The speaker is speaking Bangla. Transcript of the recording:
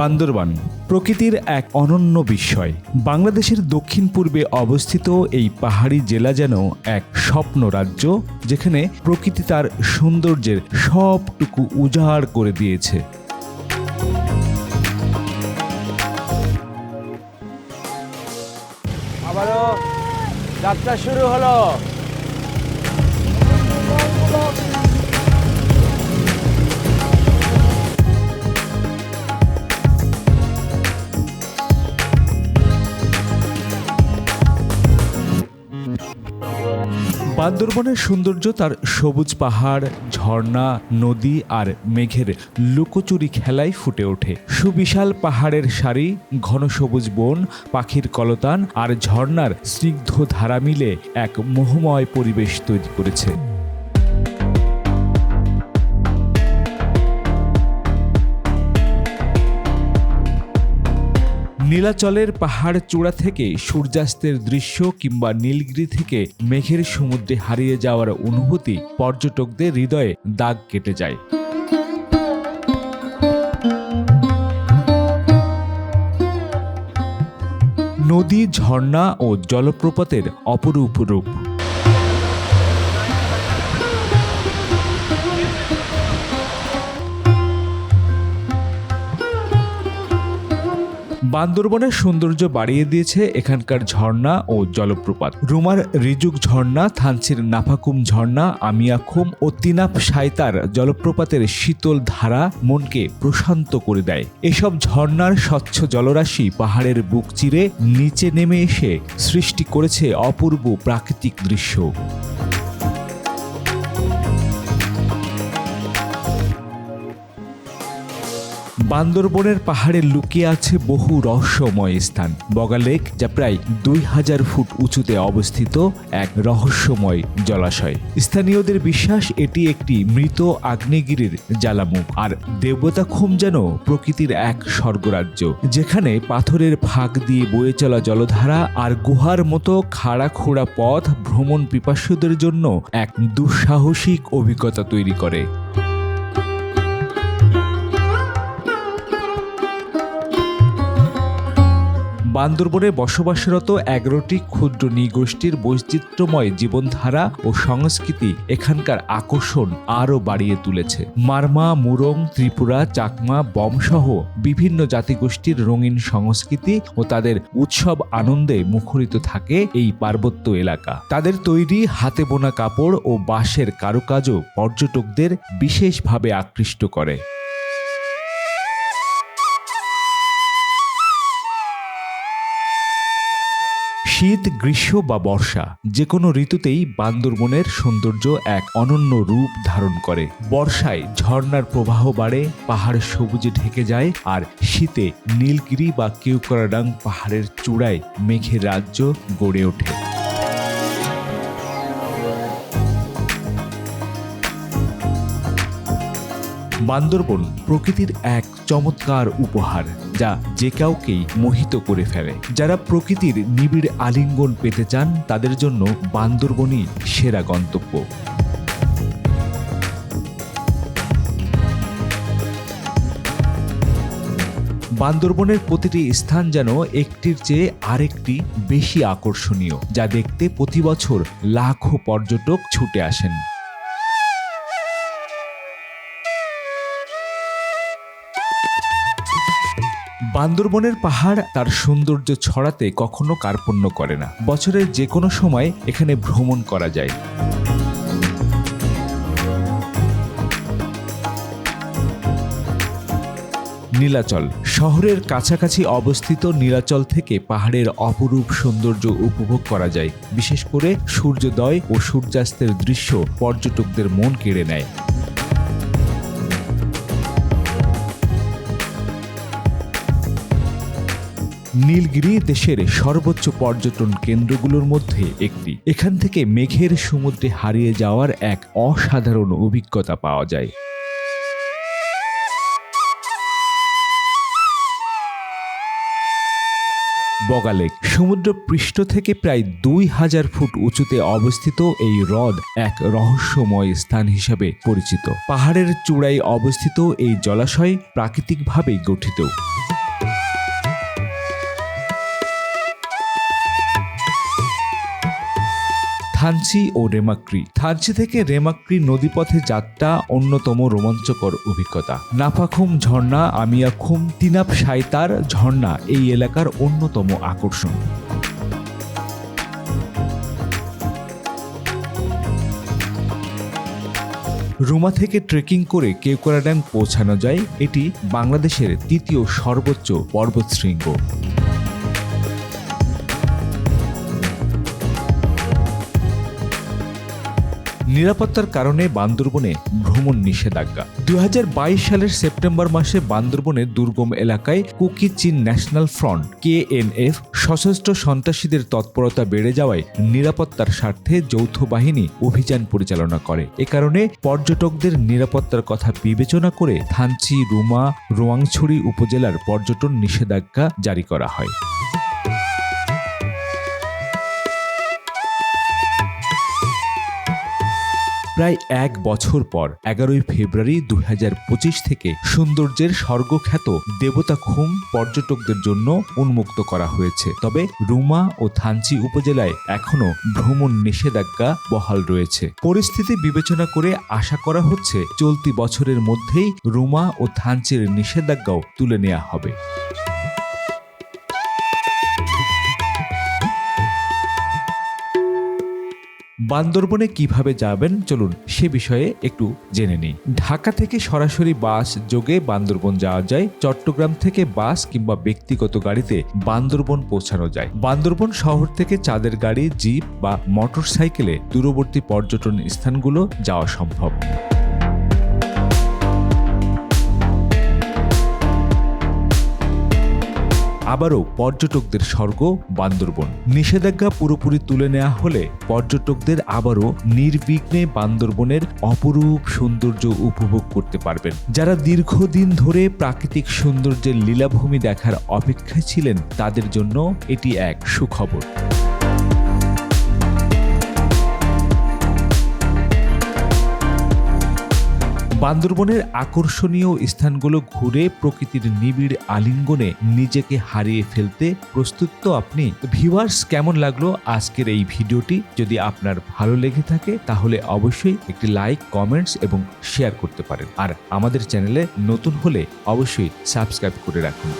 বান্দরবান প্রকৃতির এক অনন্য বিস্ময়। বাংলাদেশের দক্ষিণ পূর্বে অবস্থিত এই পাহাড়ি জেলা যেন এক স্বপ্ন রাজ্য, যেখানে প্রকৃতি তার সৌন্দর্যের সবটুকু উজাড় করে দিয়েছে। যাত্রা শুরু হলো। বান্দরবনের সৌন্দর্য তার সবুজ পাহাড়, ঝর্ণা, নদী আর মেঘের লুকোচুরি খেলায় ফুটে ওঠে। সুবিশাল পাহাড়ের সারি, ঘন সবুজ বন, পাখির কলতান আর ঝর্ণার স্নিগ্ধ ধারা মিলে এক মোহময় পরিবেশ তৈরি করেছে। নীলাচলের পাহাড় চূড়া থেকে সূর্যাস্তের দৃশ্য কিংবা নীলগিরি থেকে মেঘের সমুদ্রে হারিয়ে যাওয়ার অনুভূতি পর্যটকদের হৃদয়ে দাগ কেটে যায়। নদী, ঝর্ণা ও জলপ্রপাতের অপরূপ রূপ। বান্দরবনের সৌন্দর্য বাড়িয়ে দিয়েছে এখানকার ঝর্ণা ও জলপ্রপাত। রুমার রিজুক ঝর্ণা, থানচির নাফাকুম ঝর্ণা আমিয়াখুম ও তিনাপ সাইতার জলপ্রপাতের শীতল ধারা মনকে প্রশান্ত করে দেয়। এসব ঝর্ণার স্বচ্ছ জলরাশি পাহাড়ের বুক চিরে নিচে নেমে এসে সৃষ্টি করেছে অপূর্ব প্রাকৃতিক দৃশ্য। বান্দরবনের পাহাড়ে লুকিয়ে আছে বহু রহস্যময় স্থান। বগালেক যা প্রায় দুই হাজার ফুট উঁচুতে অবস্থিত এক রহস্যময় জলাশয়। স্থানীয়দের বিশ্বাস এটি একটি মৃত আগ্নেয়গিরির জ্বালামুখ আর দেবতাখুম যেন প্রকৃতির এক স্বর্গরাজ্য, যেখানে পাথরের ফাঁক দিয়ে বয়ে চলা জলধারা আর গুহার মতো খাড়া খোড়া পথ ভ্রমণ পিপাসুদের জন্য এক দুঃসাহসিক অভিজ্ঞতা তৈরি করে। বান্দরবনে বসবাসরত এগারোটি ক্ষুদ্র নৃগোষ্ঠীর বৈচিত্র্যময় জীবনধারা ও সংস্কৃতি এখানকার আকর্ষণ আরও বাড়িয়ে তুলেছে। মারমা, মুরং, ত্রিপুরা, চাকমা, বমসহ বিভিন্ন জাতিগোষ্ঠীর রঙিন সংস্কৃতি ও তাদের উৎসব আনন্দে মুখরিত থাকে এই পার্বত্য এলাকা। তাদের তৈরি হাতে বোনা কাপড় ও বাঁশের কারুকাজও পর্যটকদের বিশেষভাবে আকৃষ্ট করে। শীত, গ্রীষ্ম বা বর্ষা যে কোনো ঋতুতেই বান্দরবনের সৌন্দর্য এক অনন্য রূপ ধারণ করে। বর্ষায় ঝর্ণার প্রবাহ বাড়ে, পাহাড় সবুজে ঢেকে যায়, আর শীতে নীলগিরি বা কেউকরাডাং পাহাড়ের চূড়ায় মেঘের রাজ্য গড়ে ওঠে। বান্দরবন প্রকৃতির এক চমৎকার উপহার, যা যে কাউকেই মোহিত করে ফেলে। যারা প্রকৃতির নিবিড় আলিঙ্গন পেতে চান, তাদের জন্য বান্দরবনই সেরা গন্তব্য। বান্দরবনের প্রতিটি স্থান যেন একটির চেয়ে আরেকটি বেশি আকর্ষণীয়, যা দেখতে প্রতি বছর লাখো পর্যটক ছুটে আসেন। বান্দরবনের পাহাড় তার সৌন্দর্য ছড়াতে কখনো কার্পণ্য করে না। বছরের যে কোনো সময় এখানে ভ্রমণ করা যায়। নীলাচল, শহরের কাছাকাছি অবস্থিত নীলাচল থেকে পাহাড়ের অপরূপ সৌন্দর্য উপভোগ করা যায়। বিশেষ করে সূর্যোদয় ও সূর্যাস্তের দৃশ্য পর্যটকদের মন কেড়ে নেয়। নীলগিরি দেশের সর্বোচ্চ পর্যটন কেন্দ্রগুলোর মধ্যে একটি। এখান থেকে মেঘের সমুদ্রে হারিয়ে যাওয়ার এক অসাধারণ অভিজ্ঞতা পাওয়া যায়। বগালেক সমুদ্র পৃষ্ঠ থেকে প্রায় দুই হাজার ফুট উঁচুতে অবস্থিত এই হ্রদ এক রহস্যময় স্থান হিসাবে পরিচিত। পাহাড়ের চূড়ায় অবস্থিত এই জলাশয় প্রাকৃতিকভাবেই গঠিত। থানচি ও রেমাক্রি। থানচি থেকে রেমাক্রি নদীপথে যাত্রা অন্যতম রোমাঞ্চকর অভিজ্ঞতা। নাফাখুম ঝর্ণা, আমিয়াখুম, তিনাপ সাইতার ঝর্ণা এই এলাকার অন্যতম আকর্ষণ। রুমা থেকে ট্রেকিং করে কেওকরা পৌঁছানো যায়, এটি বাংলাদেশের তৃতীয় সর্বোচ্চ পর্বতশৃঙ্গ। নিরাপত্তার কারণে বান্দরবনে ভ্রমণ নিষেধাজ্ঞা। দু হাজার বাইশ সালের সেপ্টেম্বর মাসে বান্দরবনের দুর্গম এলাকায় কুকি চীন ন্যাশনাল ফ্রন্ট, কেএনএফ, সশস্ত্র সন্ত্রাসীদের তৎপরতা বেড়ে যাওয়ায় নিরাপত্তার স্বার্থে যৌথ বাহিনী অভিযান পরিচালনা করে। এ কারণে পর্যটকদের নিরাপত্তার কথা বিবেচনা করে থানচি, রুমা, রোয়াংছড়ি উপজেলার পর্যটন নিষেধাজ্ঞা জারি করা হয়। প্রায় এক বছর পর, এগারোই ফেব্রুয়ারি দু হাজার পঁচিশ থেকে সৌন্দর্যের স্বর্গখ্যাত দেবতা খুম পর্যটকদের জন্য উন্মুক্ত করা হয়েছে। তবে রুমা ও থানচি উপজেলায় এখনও ভ্রমণ নিষেধাজ্ঞা বহাল রয়েছে। পরিস্থিতি বিবেচনা করে আশা করা হচ্ছে, চলতি বছরের মধ্যেই রুমা ও থানচির নিষেধাজ্ঞাও তুলে নেওয়া হবে। বান্দরবনে কীভাবে যাবেন? চলুন সে বিষয়ে একটু জেনে নিই। ঢাকা থেকে সরাসরি বাস যোগে বান্দরবন যাওয়া যায়, চট্টগ্রাম থেকে বাস কিংবা ব্যক্তিগত গাড়িতে বান্দরবন পৌঁছানো যায়। বান্দরবন শহর থেকে চাঁদের গাড়ি, জিপ বা মোটরসাইকেলে দূরবর্তী পর্যটন স্থানগুলো যাওয়া সম্ভব। আবারও পর্যটকদের স্বর্গ, বান্দরবন। নিষেধাজ্ঞা পুরোপুরি তুলে নেওয়া হলে পর্যটকদের আবারও নির্বিঘ্নে বান্দরবনের অপরূপ সৌন্দর্য উপভোগ করতে পারবেন। যারা দীর্ঘদিন ধরে প্রাকৃতিক সৌন্দর্যের লীলাভূমি দেখার অপেক্ষায় ছিলেন, তাদের জন্য এটি এক সুখবর। বান্দরবনের আকর্ষণীয় স্থানগুলো ঘুরে প্রকৃতির নিবিড় আলিঙ্গনে নিজেকে হারিয়ে ফেলতে প্রস্তুত তো আপনি। ভিউয়ার্স, কেমন লাগল আজকের এই ভিডিওটি? যদি আপনার ভালো লেগে থাকে, তাহলে অবশ্যই একটি লাইক, কমেন্টস এবং শেয়ার করতে পারেন। আর আমাদের চ্যানেলে নতুন হলে অবশ্যই সাবস্ক্রাইব করে রাখুন।